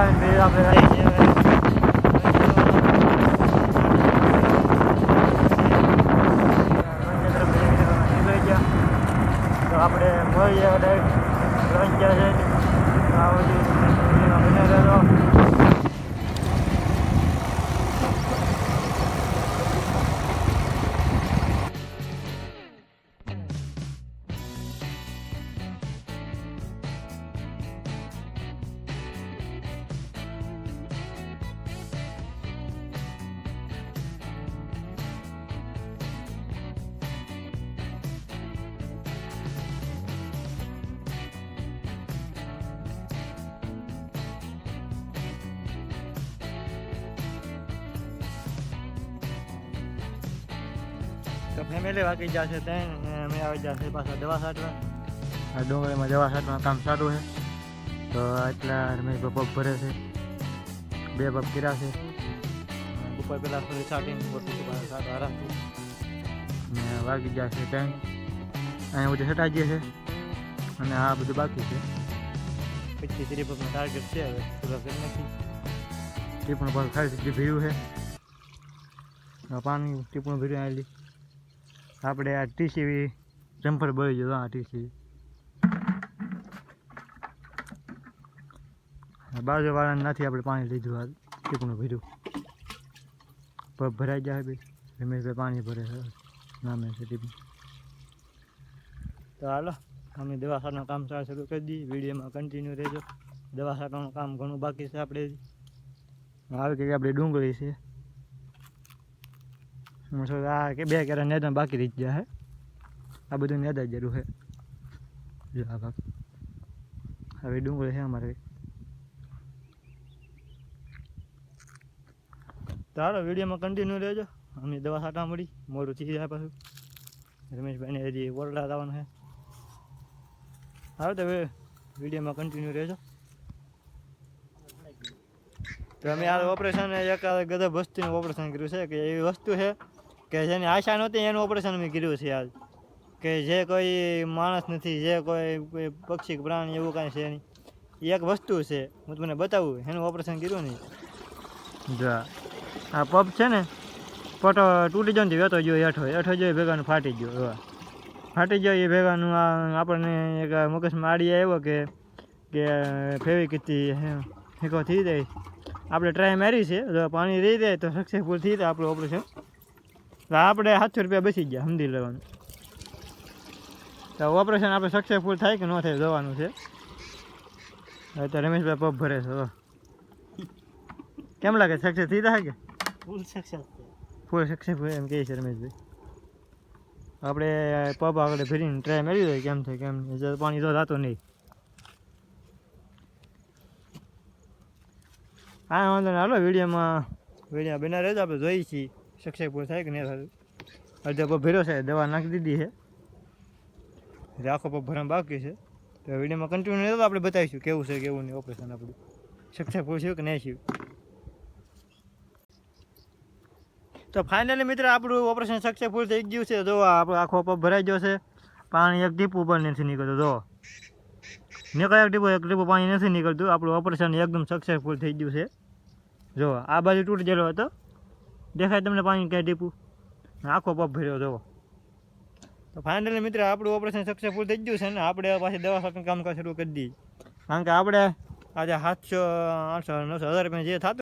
રંજન તરફ નીકળી ગયા તો આપણે મળીએ ડાયરેક્ટ રંજ્યા છે આ બધું બને રહેતો તો ફેમિલી વાગી જશે ને અમે આવી જશે પાછા દવા છાંટવા આ ડુંગળીમાં દવા છાંટવાનું કામ સારું છે. તો એટલા રમેશ પગ ભરે છે. બે પગ કર્યા છે. ઉપર પેલા થોડી છાંટીને મોટું પાછા છાંટવા આરામથી ને વાગી જશે ત્યાં અહીંયા બધું ગયું છે. અને આ બધું બાકી છે. પછી ત્રીસ પગનું ટાર્ગેટ છે હવે. પૂરા કરી નાખી ટીપણું પગ ખાલી સુધી ભીડ્યું છે. પાણી ટીપણું ભીડ્યું આવેલી. આપણે આ ટીસી જમ્ફર બળી ગયો આ ટીસી બાજુવાળાને નથી આપણે પાણી લીધું, આ ટીપણું ભર્યું. પગ ભરાઈ જાય ભાઈ. રમેશભાઈ પાણી ભરે નામે છે તો હાલો, અમે દવાખાનું કામ શરૂ કરી દઈએ વિડીયોમાં કન્ટિન્યુ રહેજો. દવાખાનું કામ ઘણું બાકી છે આપણે. આવી કે આપણે ડુંગળી છે. હું શું આ કે બે કેરા નેદા બાકી રહી ગયા હે. આ બધું નેદા જરૂર છે જો આ હવે ડુંગળી છે અમારે. ચાલો વિડીયોમાં કન્ટિન્યુ રહેજો. અમે દવા સાટા મળી મોડું થઈ જાય પાછું. રમેશભાઈને હજી ઓરડા લાવવાનું છે હવે તો હવે વિડીયોમાં કન્ટિન્યુ રહેજો. તો અમે આ ઓપરેશન એક ગધા વસ્તીનું ઓપરેશન કર્યું છે, કે એવી વસ્તુ છે કે જેની આશા નહોતી, એનું ઓપરેશન મેં કર્યું છે આજ. કે જે કોઈ માણસ નથી, જે કોઈ પક્ષી, પ્રાણી એવું કાંઈ છે નહીં. એક વસ્તુ છે, હું તમને બતાવું, એનું ઓપરેશન કર્યું નહીં. જા. આ પગ છે ને, પટો તૂટી ગયો ને વેતો ગયો હેઠો. હેઠો ગયો ભેગાનું ફાટી ગયો, એવા. ફાટી ગયો એ ભેગાનું આ આપણને એક મગજમાં આડી આવ્યો કે કે ફેવી કીધી હેકો થઈ જાય. આપણે ટ્રાય મારી છે, જો પાણી રહી જાય તો સક્સેસફુલ થઈ જાય આપણું ઓપરેશન આપણે સાતસો રૂપિયા બચી ગયા સમજી લેવાનું. તો ઓપરેશન આપણે સક્સેસફુલ થાય કે ન થાય જવાનું છે. હવે તો રમેશભાઈ પગ ભરે છે. કેમ લાગે? સક્સેસ થઈ જાય કે? ફૂલ સક્સેસ ફૂલ સક્સેસફુલ એમ કહે છે રમેશભાઈ. આપણે પગ આગળ ફેરીને ટ્રાય મેળવી દઈએ કેમ થાય કેમ નહીં પાણી તો થતું નહીં. હા વાંધો નહીં. હાલો વિડીયોમાં વીડિયો બના રહેજો. આપણે જોઈએ છીએ. સક્સેસફુલ થાય કે નહીં થાય? અડધો પગ ભેરો છે, દવા નાખી દીધી છે. એટલે આખો પગ ભરવા બાકી છે. તો વિડીયોમાં કન્ટિન્યુ રહેતો આપણે બતાવીશું કેવું છે, કેવું નહીં ઓપરેશન આપણું. સક્સેસફુલ છે કે નહીં થયું? તો ફાઇનલી મિત્ર, આપણું ઓપરેશન સક્સેસફુલ થઈ ગયું છે. જો આપણો આખો પગ ભરાઈ ગયો છે. પાણી એક ટીપું પણ નથી નીકળતું, જો. નીકળે એક ટીપું એક ટીપું પાણી નથી નીકળતું. આપણું ઓપરેશન એકદમ સક્સેસફુલ થઈ ગયું છે. જો, આ બાજુ તૂટી ગયેલો હતો. દેખાય તમને પાણી ક્યાં ટીપું આખો પગ ભર્યો જો તો ફાઇનલી મિત્ર આપણું ઓપરેશન સક્સેસફુલ થઈ ગયું છે ને આપણે પાછી દવાખાનું કામકાજ શરૂ કરી દઈએ. કારણ કે આપણે આજે સાતસો આઠસો નવસો હજાર રૂપિયા જે થતું